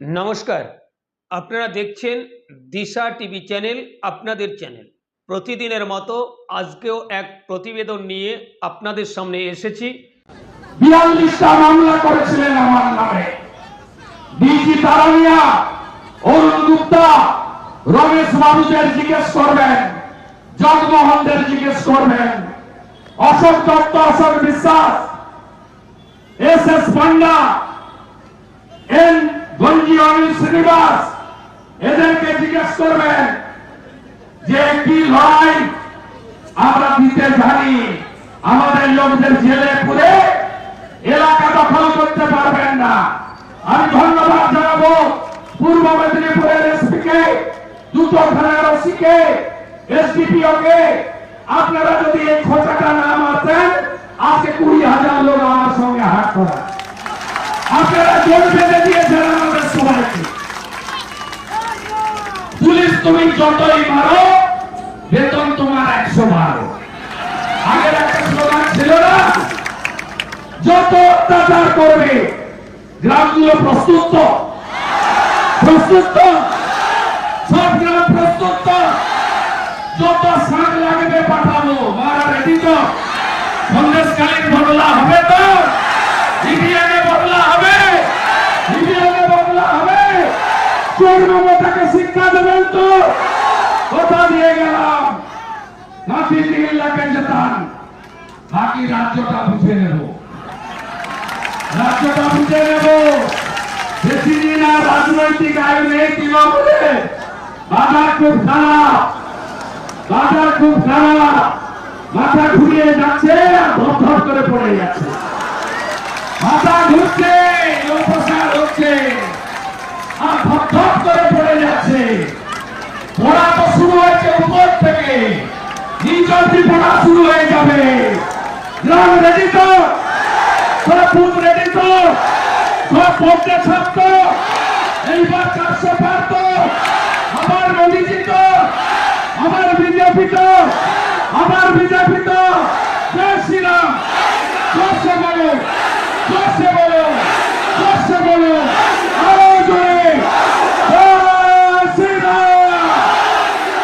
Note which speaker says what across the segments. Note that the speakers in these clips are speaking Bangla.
Speaker 1: নমস্কার। আপনারা দেখছেন দিশা টিভি চ্যানেল, আপনাদের চ্যানেল। প্রতিদিনের মতো আজকেও এক প্রতিবেদন নিয়ে আপনাদের সামনে এসেছি।
Speaker 2: বিয়াল্লিশটা মামলা করেছিলেন আমার নামে। ডিজি তারানিয়া, অরুণ গুপ্তা, রমেশ বাবুদের জিজ্ঞেস করবেন, জগমোহনদের জিজ্ঞেস করবেন, Ashok Dutta, Ashok Biswas, S S Panda, N Ganji Anil Srinivas, এদেরকে জিজ্ঞেস করবেন যে, কি লড়াই আমরা দিতে জানি, আমাদের লোকদের জেলে পুরে এলাকা দখল করতে পারবেন না। আমি ধন্যবাদ জানাব পূর্ব মেদিনীপুরের এসপি কে দুটো থানার ওসি কে এসডিপিও কে আপনারা যদি এই খোঁচাটা না মারতেন, আজকে কুড়ি হাজার লোক আমার সঙ্গে হাত করা আপনারা জোর বেঁধে দিয়েছেন আমাদের সবাইকে পুলিশ তুমি যতই মারো, বেতন তোমার একশো বারো। আগের একটা স্লোগান ছিল না? যত অত্যাচার করবে, গ্রামগুলো প্রস্তুত? প্রস্তুত? সব গ্রাম প্রস্তুত? যত শাক লাগবে পাঠাবো, মারা রেডি তো? সন্দেশকালীন বদলা হবে তো? ইভিএমে বদলা হবে? ইভিএমে বদলা হবে? চোর মমতাকে শিক্ষা দেবেন তো? দিয়ে গেলাম। বাকি রাজ্যটা বুঝে নেব। রাজ্যটা বুঝে নেব। বেশি দিন আর রাজনৈতিক আয় নেই বাজার খুব খারাপ বাজার খুব খারাপ মাথা ঘুরিয়ে যাচ্ছে আর ধপ করে পড়ে যাচ্ছে। মাথা ঘুরছে লোকসার হচ্ছে। আর ধপ করে পড়ে যাচ্ছে পড়া তো শুরু হয়েছে উপর থেকে নিচলটি ত্রিপুরা শুরু হয়ে যাবে। গ্রাম রেডি তো সব বুথ রেডি তো সব পড়তে ছাত্র এইবার চারশো পার তো আমার মোদিজি তো আমার বিজেপি তো আমার বিজেপি তো জয় শ্রীরাম জোরসে বলো জোরসে বলো জোরসে বলো আরও জোরে জয় শ্রীরাম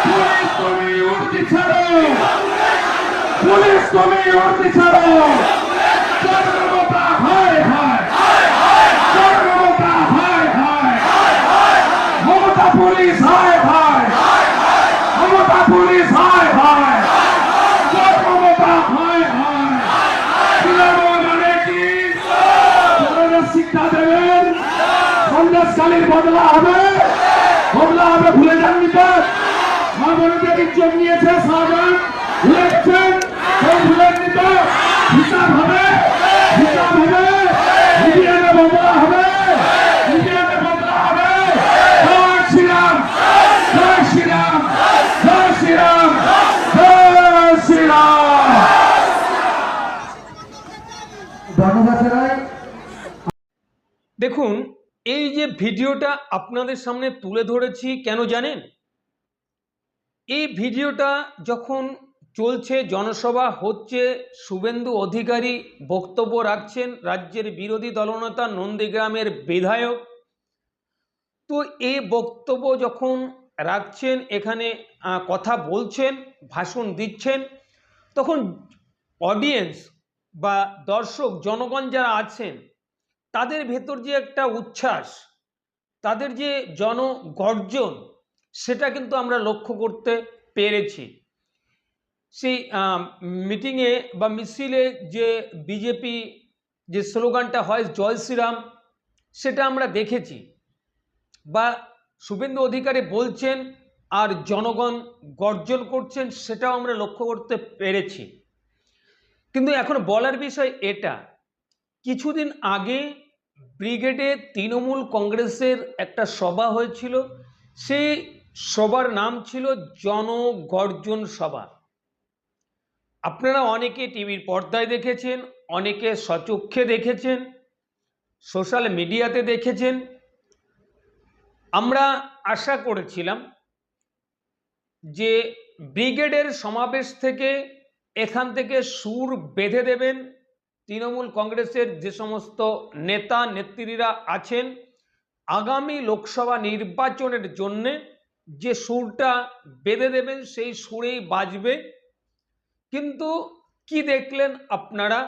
Speaker 2: পুলিশ তুমি উর্দি ছাড়ো পুলিশ তুমি উর্দি ছাড়ো। শিক্ষা দেবেন। বদলা হবে। বদলা হবে ভুলে যাননি তো
Speaker 1: দেখুন এই যে ভিডিওটা আপনাদের সামনে তুলে ধরেছি কেন জানেন? এই ভিডিওটা যখন চলছে, জনসভা হচ্ছে, শুভেন্দু অধিকারী বক্তব্য রাখছেন রাজ্যের বিরোধী দলনেতা নন্দীগ্রামের বিধায়ক। তো এই বক্তব্য যখন রাখছেন, এখানে কথা বলছেন, ভাষণ দিচ্ছেন, তখন অডিয়েন্স বা দর্শক, জনগণ যারা আছেন, তাদের ভেতর যে একটা উচ্ছ্বাস, তাদের যে জনগর্জন সেটা কিন্তু আমরা লক্ষ্য করতে পেরেছি। সেই মিটিংয়ে বা মিছিলে যে বিজেপি যে স্লোগানটা হয়, জয় শ্রীরাম সেটা আমরা দেখেছি। বা শুভেন্দু অধিকারী বলছেন, আর জনগণ গর্জন করছেন সেটাও আমরা লক্ষ্য করতে পেরেছি। কিন্তু এখন বলার বিষয় এটা, কিছুদিন আগে ব্রিগেডে তৃণমূল কংগ্রেসের একটা সভা হয়েছিল। সেই সবার নাম ছিল জনগর্জন সভা আপনারা অনেকে টিভির পর্দায় দেখেছেন, অনেকে সচক্ষে দেখেছেন, সোশ্যাল মিডিয়াতে দেখেছেন। আমরা আশা করেছিলাম যে ব্রিগেডের সমাবেশ থেকে এখান থেকে সুর বেঁধে দেবেন তৃণমূল কংগ্রেসের যে সমস্ত নেতা, নেত্রীরা আছেন, আগামী লোকসভা নির্বাচনের জন্যে যে সুরটা বেঁধে দেবেন, সেই সুরেই বাজবে। কিন্তু কি দেখলেন আপনারা?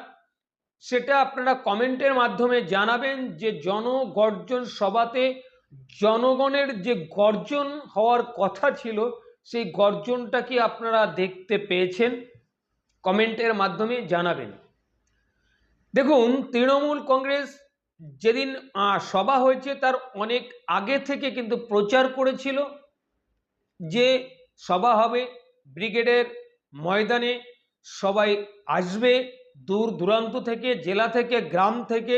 Speaker 1: সেটা আপনারা কমেন্টের মাধ্যমে জানাবেন যে জনগর্জন সভাতে জনগণের যে গর্জন হওয়ার কথা ছিল, সেই গর্জনটা কি আপনারা দেখতে পেয়েছেন? কমেন্টের মাধ্যমে জানাবেন। দেখুন, তৃণমূল কংগ্রেস যেদিন সভা হয়েছে, তার অনেক আগে থেকে কিন্তু প্রচার করেছিল। যে সভা হবে, ব্রিগেডের ময়দানে সবাই আসবে, দূর দূরান্ত থেকে, জেলা থেকে, গ্রাম থেকে,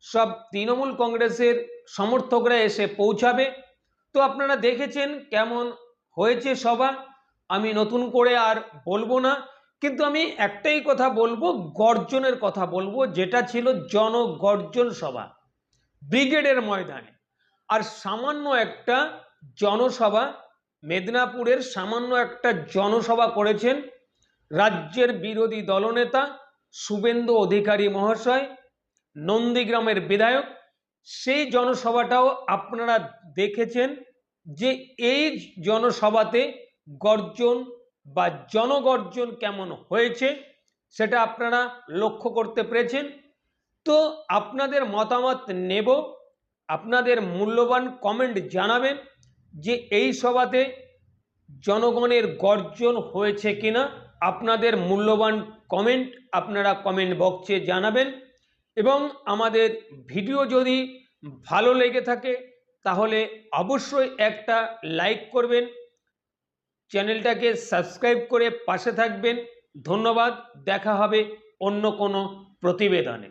Speaker 1: সব তৃণমূল কংগ্রেসের সমর্থকরা এসে পৌঁছাবে। তো আপনারা দেখেছেন কেমন হয়েছে সভা। আমি নতুন করে আর বলব না, কিন্তু আমি একটাই কথা বলব, গর্জনের কথা বলব, যেটা ছিল জনগর্জন সভা, ব্রিগেডের ময়দানে। আর সামান্য একটা জনসভা মেদিনীপুরের সামান্য একটা জনসভা করেছেন রাজ্যের বিরোধী দলনেতা শুভেন্দু অধিকারী মহাশয়, নন্দীগ্রামের বিধায়ক। সেই জনসভাটাও আপনারা দেখেছেন যে এই জনসভাতে গর্জন বা জনগর্জন কেমন হয়েছে সেটা আপনারা লক্ষ্য করতে পেরেছেন। তো আপনাদের মতামত নেব, আপনাদের মূল্যবান কমেন্ট জানাবেন। যে এই সভাতে জনগণের গর্জন হয়েছে কিনা আপনাদের মূল্যবান কমেন্ট আপনারা কমেন্ট বক্সে জানাবেন এবং আমাদের ভিডিও যদি ভালো লেগে থাকে তাহলে অবশ্যই একটা লাইক করবেন, চ্যানেলটাকে সাবস্ক্রাইব করে পাশে থাকবেন। ধন্যবাদ, দেখা হবে অন্য কোনো প্রতিবেদনে।